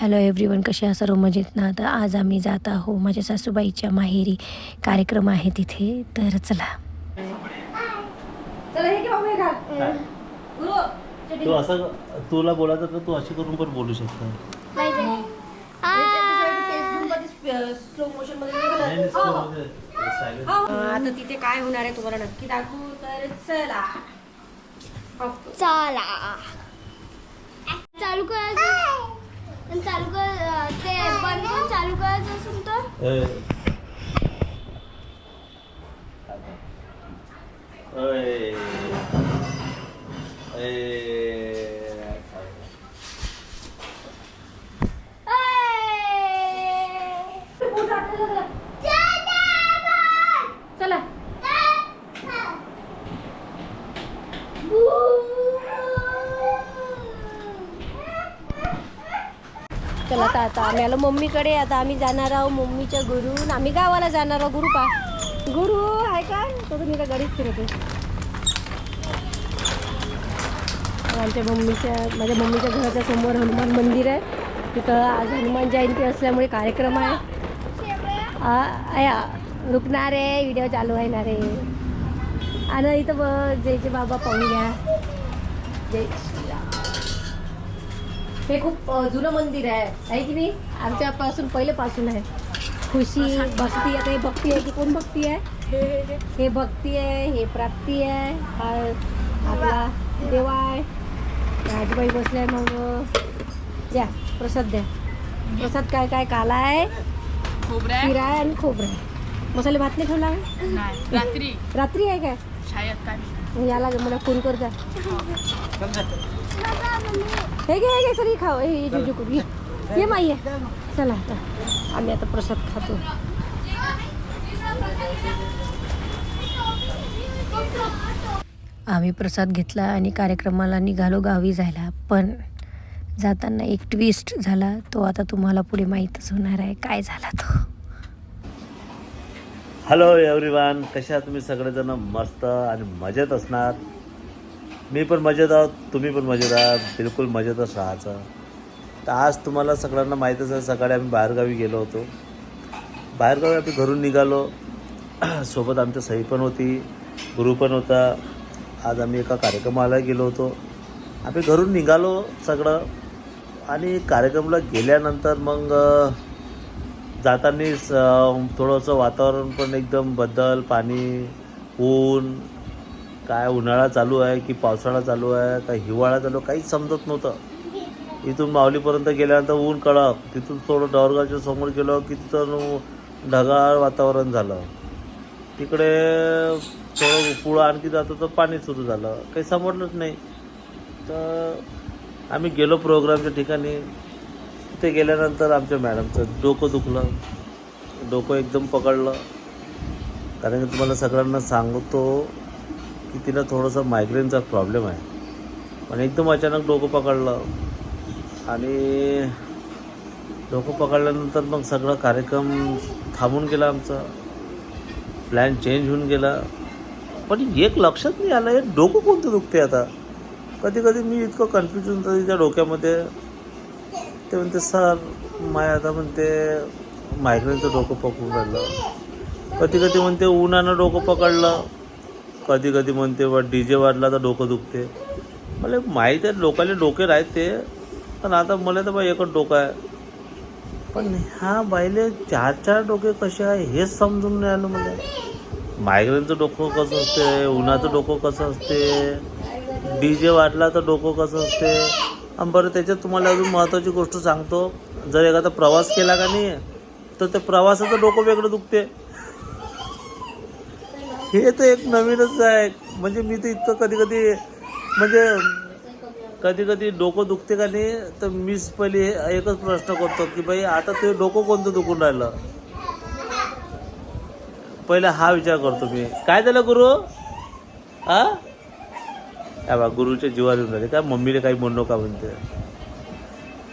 Hello everyone कसे आहात? सर्व मजेत ना? तर आज आम्ही जात आहो माझ्या सासूबाईच्या माहेरी. कार्यक्रम आहे तिथे. तर चला. तू असं तुला बोलायचं तर तू अशी करून पण बोलू शकता. नुसतं म्हणजे silent. आता तिथे काय होणार आहे तुम्हाला नक्की दाखवू? तर चला. चला. चालू करायचं पण चालू कर ते बंद पण चालू करायचं असेल तर ए. ओय. चला आता आता आम्ही आलो मम्मीकडे आता आम्ही जाणार आहोत मम्मीच्या गुरून आम्ही गावाला जाणार आहोत गुरु पा. गुरु आहे का? तो तुम्ही तर गाडीच फिरतो आमच्या मम्मीच्या माझ्या मम्मीच्या घराच्या समोर हनुमान मंदिर आहे. तिथं आज हनुमान जयंती असल्यामुळे कार्यक्रम आहे. रुकणार आहे व्हिडिओ चालू आहे. ना रे आणि इथं ब जयचे बाबा पाहून घ्या. जय हे खूप जुनं मंदिर आहे. आहे की नाही? आमच्यापासून पहिलेपासून आहे. खुशी भक्ती आता हे भक्ती आहे की कोण भक्ती आहे? हे भक्ती आहे हे प्राप्ती आहे. हा आपला देवा आहे. आजीबाई बसलाय मग द्या प्रसाद द्या. प्रसाद काय काय काला आहे? खोबऱ्या शिरा आहे आणि खोबरं आहे. मसाले भात नाही ठेवला? रात्री. रात्री आहे काय? शाळेत काय? याला मला फोन कर हे घे हे घे सर हे हे जुजू करू ये ये माई ये चला. आता आम्ही आता प्रसाद खातो. आम्ही प्रसाद घेतला आणि कार्यक्रमाला निघालो गावी जायला. पण जाताना एक ट्विस्ट झाला. तो आता तुम्हाला पुढे माहीतच होणार आहे. काय झाला तो? हॅलो एव्हरीवन कशा तुम्ही? सगळेजण मस्त आणि मजेत असणार. मी पण मजेत आहोत तुम्ही पण मजेत आहात बिलकुल मजेतच राहायचं. तर आज तुम्हाला सगळ्यांना माहीतच आहे सकाळी आम्ही बाहेरगावी गेलो होतो. बाहेरगावी आम्ही घरून निघालो. सोबत आमच्या सही पण होती गुरु पण होता. आज आम्ही एका कार्यक्रमाला गेलो होतो. आम्ही घरून निघालो सगळं. आणि कार्यक्रमाला गेल्यानंतर मग जाताना स- थोडंसं वातावरण पण एकदम बदल पाणी ऊन काय उन्हाळा चालू आहे की पावसाळा चालू आहे का हिवाळा चालू काहीच समजत नव्हतं. इथून माऊलीपर्यंत गेल्यानंतर ऊन कळक तिथून थोडं डोरगावच्या समोर गेलो की तिथं ढगाळ वातावरण झालं. तिकडे थोडं पुळं आणखी जातो तर पाणी सुरू झालं. काही समजलंच नाही. तर आम्ही गेलो प्रोग्रामच्या ठिकाणी. तिथे गेल्यानंतर आमच्या मॅडमचं डोकं दुखलं. डोकं एकदम पकडलं. कारण की तुम्हाला सगळ्यांना सांगतो की तिला थोडंसं मायग्रेनचा प्रॉब्लेम आहे. पण एकदम अचानक डोकं पकडलं. आणि डोकं पकडल्यानंतर मग सगळा कार्यक्रम थांबून गेला आमचा. प्लॅन चेंज होऊन गेला. पण एक लक्षात नाही आलं हे डोकं कोणतं दुखते आता? कधी कधी मी इतकं कन्फ्युजन होतं तिच्या डोक्यामध्ये. ते म्हणते सर माय आता म्हणते मायग्रेनचं डोकं पकडून राहिलं कधी कधी म्हणते उन्हानं डोकं पकडलं. कधी कधी म्हणते बा डी जे वाजला तर डोकं दुखते. मला माहीत आहे लोकांचे डोके राहते पण आता मला तर बा एकच डोकं आहे. पण ह्या बाईले चार चार डोके कसे आहे हेच समजून नाही आलं मला. मायग्रेनचं डोकं कसं असते उन्हाचं डोकं कसं असते डी जे वाटला तर डोकं कसं असते? आणि बरं त्याच्यात तुम्हाला अजून महत्त्वाची गोष्ट सांगतो. जर एखादा प्रवास केला का नाही तर ते प्रवासाचं डोकं वेगळं दुखते. हे तर एक नवीनच आहे. म्हणजे मी तर इतकं कधी कधी म्हणजे कधी कधी डोकं दुखते का नाही तर मीच पहिले एकच प्रश्न करतो की बाई आता ते डोकं कोणतं दुखून राहिलं? पहिले हा विचार करतो मी. काय झालं गुरु? हा काय बा गुरुच्या जीवावर येऊन राहिले का? मम्मीला काही म्हणू का म्हणते.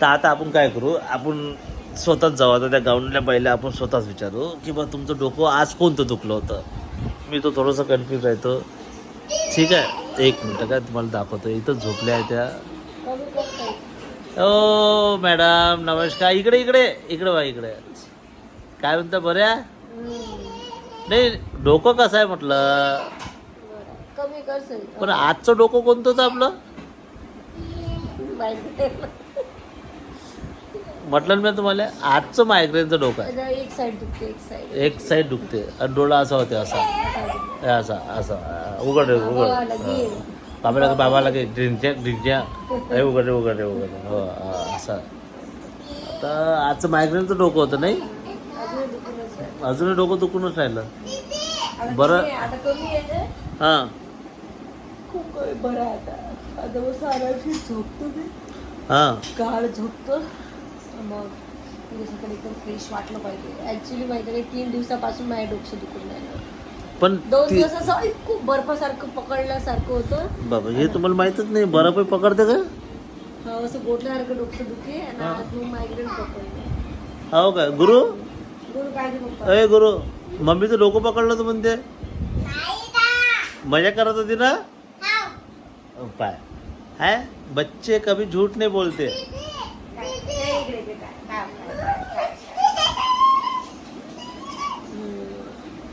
तर आता आपण काय करू? आपण स्वतःच जाऊ. आता त्या गावणीला पहिले आपण स्वतःच विचारू की बा तुमचं डोकं आज कोणतं दुखलं होतं? मी तो थोडंसं कन्फ्यूज राहतो ठीक आहे. एक मिनटं काय तुम्हाला दाखवतो. इथं झोपल्या आहे त्या. ओ मॅडम नमस्कार. इकडे इकडे. इकडे बा इकडे. काय म्हणता बऱ्या नाही डोकं कसं आहे म्हटलं? पण आजचं डोकं कोणतं होतं आपलं? म्हटलं मी तुम्हाला आजचं मायग्रेनचं डोकं आहे. एक साईड दुखते एक साईड एक साईड दुखते. आणि डोळा असा होते असा. हे असा असा. उघड रे, उघड लगे बाबाला बाबाला काही ड्रिंकच्या ड्रिंकच्या हे उघड उघड उघड. हो हा, असं. आता आजचं मायग्रेनचं डोकं होतं नाही? अजून दुखूनच आहे. अजूनही डोकं दुखूनच राहिलं. आता बरं. कमी आहे, आता कमी आहे हां. खूप कमी बरं आहे आता. आता मस्त आरामशीर झोपतो मी हां. गाढ झोपतो. मग सकाळी एकदम फ्रेश वाटलं पाहिजे. ॲक्च्युली माहिती आहे तीन दिवसापासून माझ्या डोकं दुखून राहिलं. पण दोन ती दिवस असं खूप बर्फासारखं पकडल्यासारखं होतं. बाबा हे तुम्हाला माहीतच नाही बरं पण पकडते का? हा, असं गोठल्यासारखं डोकं दुखे आणि आज मग मायग्रेन पकडलं. हो काय गुरु? गुरु काय पप्पा? अय गुरु मम्मीचं डोकं पकडलं तर म्हणते. मजा करत होती ना? पाय. है बच्चे कभी झूठ नहीं बोलते काय काय इकडे इकडे काय काय काय काय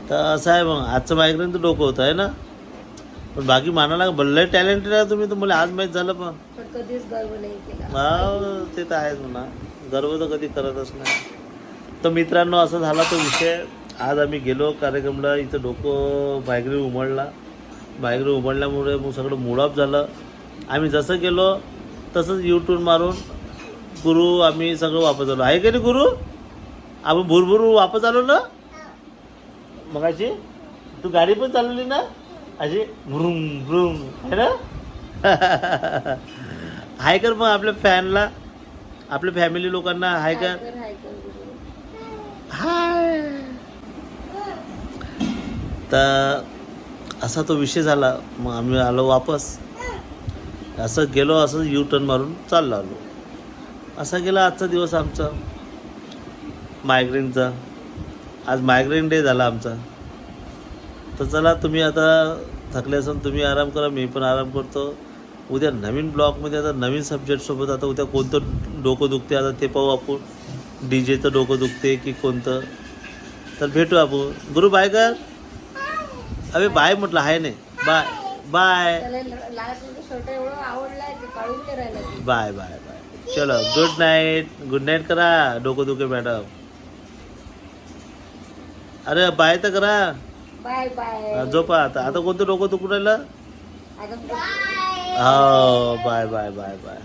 तर असं आहे मग आजचं मायग्रेन तर डोकं होतं आहे ना? पण बाकी मानायला भल्ले टॅलेंटेड आहे तुम्ही तर मला आज माहीत झालं पण. कधीच गर्व नाही केला. हा ते तर आहेच म्हणा. गर्व तर कधी करतच नाही. तर मित्रांनो असं झाला तो विषय. आज आम्ही गेलो कार्यक्रमला इथं डोकं मायग्रेन उमडला मायग्रेन उमडल्यामुळे मग सगळं मुळाप झालं. आम्ही जसं गेलो तसंच यूट्यूब मारून गुरु आम्ही सगळं वापस आलो. आहे का नाही गुरु? आपण भुरभुर वापस आलो ना? मग अशी तू गाडी पण चालवली ना? अशी भ्रुम भ्रुम है ना? हाय कर मग आपल्या फॅनला. आपल्या फॅमिली लोकांना. हाय कर. हाय तर असा तो विषय झाला. मग आम्ही आलो वापस. असं गेलो असं यू टर्न मारून चाललो आलो. असा गेला आजचा दिवस आमचा. मायग्रेनचा आज मायग्रेन डे झाला आमचा. तर चला तुम्ही आता थकले असून तुम्ही आराम करा मी पण आराम करतो. उद्या नवीन ब्लॉगमध्ये आता नवीन सब्जेक्टसोबत आता उद्या कोणतं डोकं दुखते आता ते पाहू आपण. डी जेचं डोकं दुखते की कोणतं. तर भेटू आपण. गुरु बाय कर अरे बाय म्हटलं आहे नाही. Bye bye bye bye bye चलो गुड नाईट गुड नाईट करा. डोकं दुखे मॅडम अरे बाय तर करा. Bye bye. झोपा आता. आता कोणतं डोकं दुखून राहिलं? आता हो बाय बाय बाय बाय.